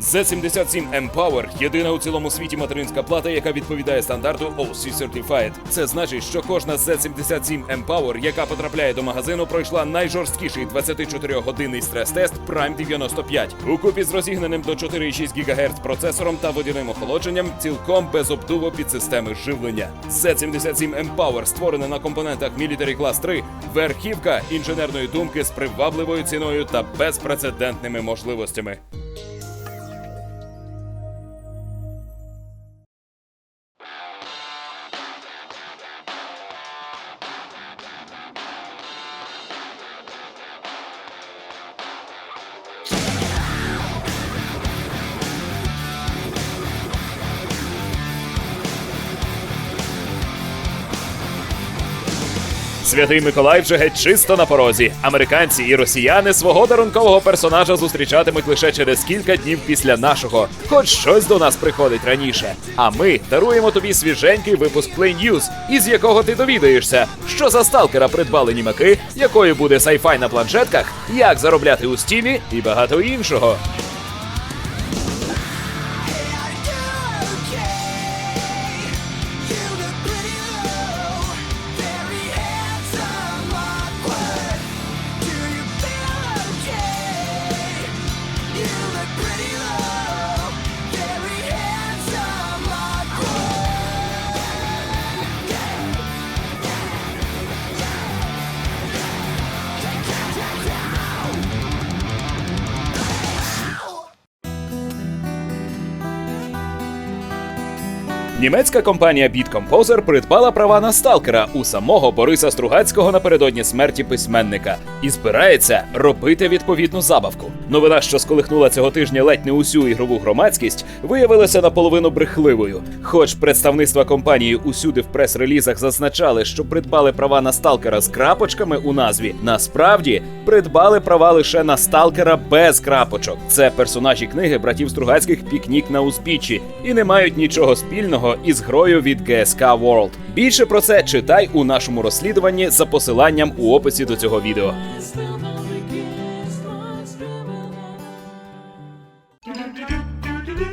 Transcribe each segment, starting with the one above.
Z77 Empower – єдина у цілому світі материнська плата, яка відповідає стандарту OC Certified. Це значить, що кожна Z77 Empower, яка потрапляє до магазину, пройшла найжорсткіший 24-годинний стрес-тест Prime 95. Укупі з розігнаним до 4,6 ГГц процесором та водяним охолодженням, цілком без обдуву під системи живлення. Z77 Empower створена на компонентах Military Class 3, верхівка інженерної думки з привабливою ціною та безпрецедентними можливостями. Святий Миколай вже геть чисто на порозі. Американці і росіяни свого дарункового персонажа зустрічатимуть лише через кілька днів після нашого. Хоч щось до нас приходить раніше. А ми даруємо тобі свіженький випуск Play News, із якого ти довідаєшся, що за сталкера придбали німаки, якою буде сайфай на планшетках, як заробляти у стімі і багато іншого. Німецька компанія Beat Composer придбала права на сталкера у самого Бориса Стругацького напередодні смерті письменника і збирається робити відповідну забавку. Новина, що сколихнула цього тижня ледь не усю ігрову громадськість, виявилася наполовину брехливою. Хоч представництва компанії усюди в прес-релізах зазначали, що придбали права на сталкера з крапочками у назві, насправді придбали права лише на сталкера без крапочок. Це персонажі книги братів Стругацьких Пікнік на узбіччі і не мають нічого спільного із грою від GSK World. Більше про це читай у нашому розслідуванні за посиланням у описі до цього відео.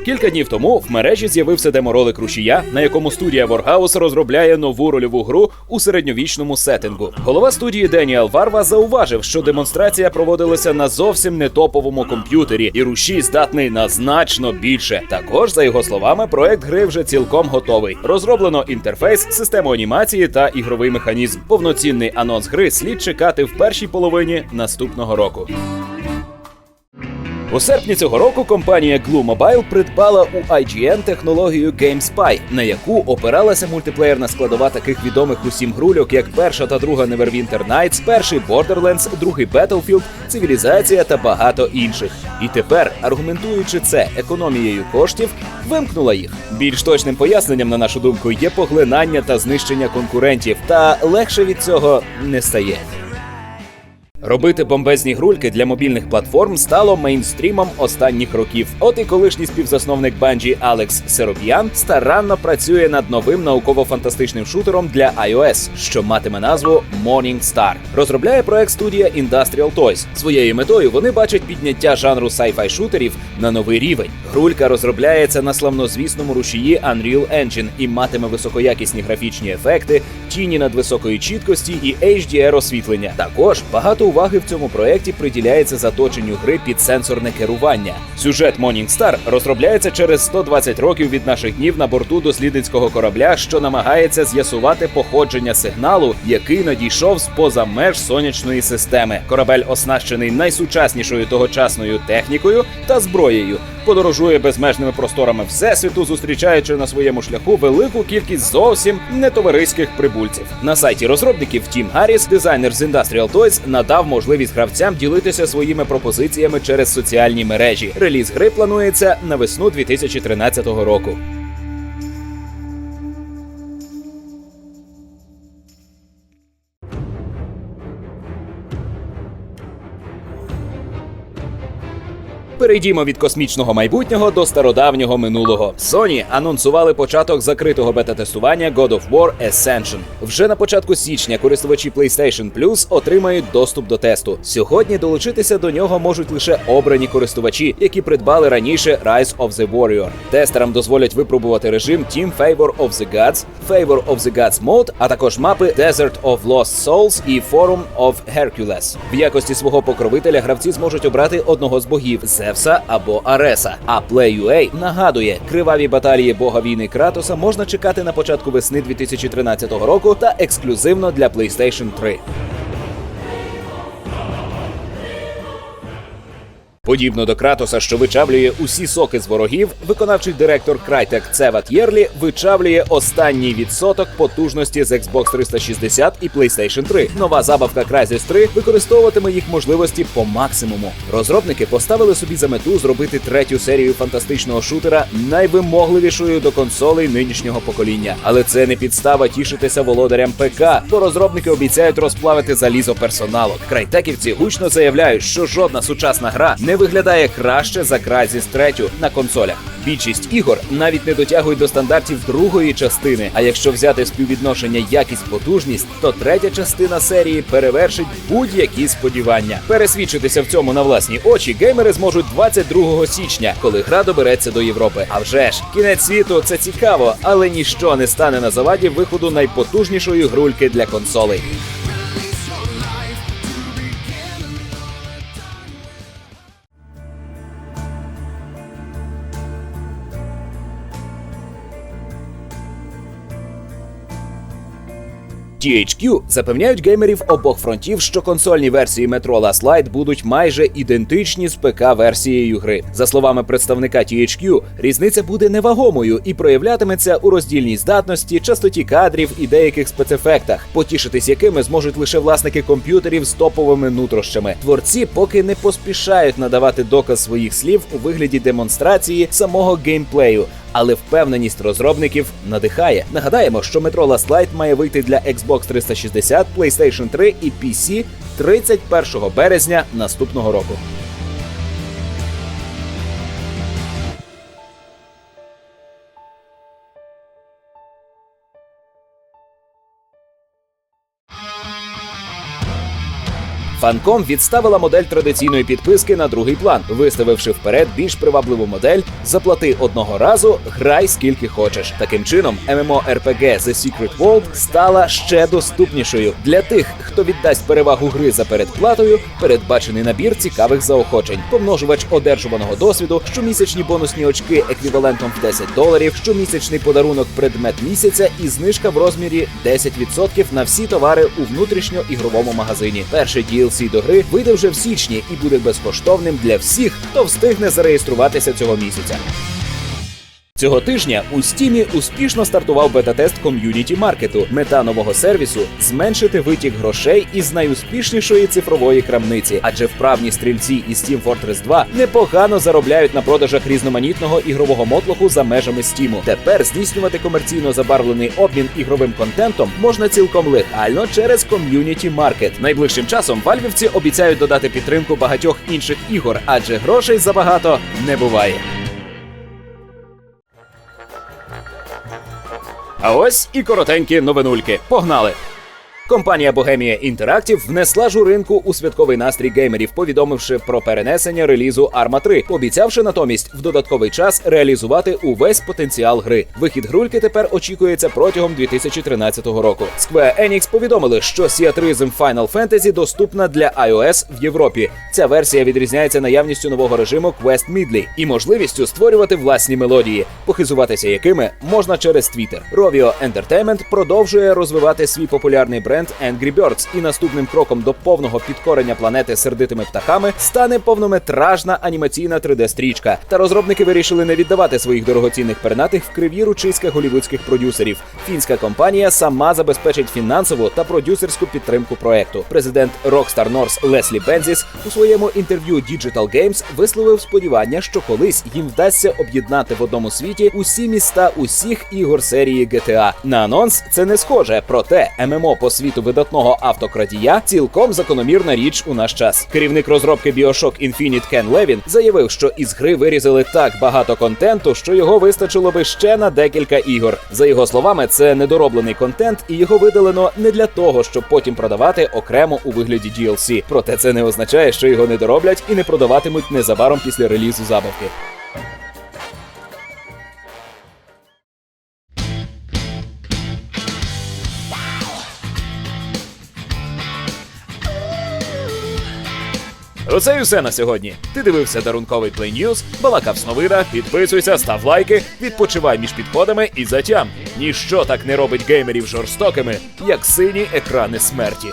Кілька днів тому в мережі з'явився деморолик рушія, на якому студія Warhouse розробляє нову рольову гру у середньовічному сеттингу. Голова студії Деніел Варва зауважив, що демонстрація проводилася на зовсім не топовому комп'ютері, і рушій здатний на значно більше. Також, за його словами, проект гри вже цілком готовий. Розроблено інтерфейс, систему анімації та ігровий механізм. Повноцінний анонс гри слід чекати в першій половині наступного року. У серпні цього року компанія Glue Mobile придбала у IGN технологію GameSpy, на яку опиралася мультиплеєрна складова таких відомих усім грульок, як перша та друга Neverwinter Nights, перший Borderlands, другий Battlefield, цивілізація та багато інших. І тепер, аргументуючи це економією коштів, вимкнула їх. Більш точним поясненням, на нашу думку, є поглинання та знищення конкурентів, та легше від цього не стає. Робити бомбезні грульки для мобільних платформ стало мейнстрімом останніх років. От і колишній співзасновник банджі Алекс Сероп'ян старанно працює над новим науково-фантастичним шутером для iOS, що матиме назву Morning Star. Розробляє проект студія Industrial Toys. Своєю метою вони бачать підняття жанру sci-fi шутерів на новий рівень. Грулька розробляється на славнозвісному рушії Unreal Engine і матиме високоякісні графічні ефекти, тіні надвисокої чіткості і HDR освітлення. Також багато уваги в цьому проєкті приділяється заточенню гри під сенсорне керування. Сюжет Morning Star розробляється через 120 років від наших днів на борту дослідницького корабля, що намагається з'ясувати походження сигналу, який надійшов з поза меж сонячної системи. Корабель оснащений найсучаснішою тогочасною технікою та зброєю. Подорожує безмежними просторами всесвіту, зустрічаючи на своєму шляху велику кількість зовсім нетовариських прибульців. На сайті розробників Тім Гарріс, дизайнер з Industrial Toys, надав можливість гравцям ділитися своїми пропозиціями через соціальні мережі. Реліз гри планується на весну 2013 року. Перейдімо від космічного майбутнього до стародавнього минулого. Sony анонсували початок закритого бета-тестування God of War Ascension. Вже на початку січня користувачі PlayStation Plus отримають доступ до тесту. Сьогодні долучитися до нього можуть лише обрані користувачі, які придбали раніше Rise of the Warrior. Тестерам дозволять випробувати режим Team Favor of the Gods, Favor of the Gods Mode, а також мапи Desert of Lost Souls і Forum of Hercules. В якості свого покровителя гравці зможуть обрати одного з богів Зевса або Ареса. А Play.ua нагадує, криваві баталії бога війни Кратоса можна чекати на початку весни 2013 року та ексклюзивно для PlayStation 3. Подібно до Кратоса, що вичавлює усі соки з ворогів, виконавчий директор Crytek Цеват Єрлі вичавлює останній відсоток потужності з Xbox 360 і PlayStation 3. Нова забавка Crysis 3 використовуватиме їх можливості по максимуму. Розробники поставили собі за мету зробити третю серію фантастичного шутера найвимогливішою до консолей нинішнього покоління. Але це не підстава тішитися володарям ПК, бо розробники обіцяють розплавити залізо персоналу. Крайтеківці гучно заявляють, що жодна сучасна гра не виглядає краще за Crysis 3 на консолях. Більшість ігор навіть не дотягують до стандартів другої частини. А якщо взяти співвідношення якість-потужність, то третя частина серії перевершить будь-які сподівання. Пересвідчитися в цьому на власні очі геймери зможуть 22 січня, коли гра добереться до Європи. А вже ж кінець світу це цікаво, але ніщо не стане на заваді виходу найпотужнішої грульки для консолей. THQ запевняють геймерів обох фронтів, що консольні версії Metro Last Light будуть майже ідентичні з ПК-версією гри. За словами представника THQ, різниця буде невагомою і проявлятиметься у роздільній здатності, частоті кадрів і деяких спецефектах, потішитись якими зможуть лише власники комп'ютерів з топовими нутрощами. Творці поки не поспішають надавати доказ своїх слів у вигляді демонстрації самого геймплею. Але впевненість розробників надихає. Нагадаємо, що Metro Last Light має вийти для Xbox 360, PlayStation 3 і PC 31 березня наступного року. Фанком відставила модель традиційної підписки на другий план, виставивши вперед більш привабливу модель Заплати одного разу, грай скільки хочеш. Таким чином, MMORPG The Secret World стала ще доступнішою для тих, хто віддасть перевагу гри за передплатою. Передбачений набір цікавих заохочень, помножувач одержуваного досвіду, щомісячні бонусні очки еквівалентом в 10 доларів, щомісячний подарунок предмет місяця і знижка в розмірі 10% на всі товари у внутрішньоігровому магазині. Перший DLC до гри вийде вже в січні і буде безкоштовним для всіх, хто встигне зареєструватися цього місяця. Цього тижня у стімі успішно стартував бета-тест ком'юніті маркету. Мета нового сервісу зменшити витік грошей із найуспішнішої цифрової крамниці, адже вправні стрільці із Steam Fortress 2 непогано заробляють на продажах різноманітного ігрового мотлоху за межами стіму. Тепер здійснювати комерційно забарвлений обмін ігровим контентом можна цілком легально через ком'юніті маркет. Найближчим часом вальвівці обіцяють додати підтримку багатьох інших ігор, адже грошей забагато не буває. А ось і коротенькі новинульки. Погнали! Компанія Bohemia Interactive внесла журинку у святковий настрій геймерів, повідомивши про перенесення релізу Arma 3, пообіцявши натомість в додатковий час реалізувати увесь потенціал гри. Вихід грульки тепер очікується протягом 2013 року. Square Enix повідомили, що Theatrhythm Final Fantasy доступна для iOS в Європі. Ця версія відрізняється наявністю нового режиму Quest Midley і можливістю створювати власні мелодії, похизуватися якими можна через Twitter. Rovio Entertainment продовжує розвивати свій популярний бренд Angry Birds, і наступним кроком до повного підкорення планети сердитими птахами стане повнометражна анімаційна 3D-стрічка. Та розробники вирішили не віддавати своїх дорогоцінних пернатих в криві ручиська голівудських продюсерів. Фінська компанія сама забезпечить фінансову та продюсерську підтримку проекту. Президент Rockstar North Леслі Бензіс у своєму інтерв'ю Digital Games висловив сподівання, що колись їм вдасться об'єднати в одному світі усі міста усіх ігор серії GTA. На анонс це не схоже, проте ММО по світу світу видатного автокрадія цілком закономірна річ у наш час. Керівник розробки BioShock Infinite Кен Левін заявив, що із гри вирізали так багато контенту, що його вистачило би ще на декілька ігор. За його словами, це недороблений контент, і його видалено не для того, щоб потім продавати окремо у вигляді DLC. Проте це не означає, що його не дороблять і не продаватимуть незабаром після релізу забавки. Оце і все на сьогодні. Ти дивився дарунковий Play News, балакав Сновида, підписуйся, став лайки, відпочивай між підходами і затям. Ніщо так не робить геймерів жорстокими, як сині екрани смерті.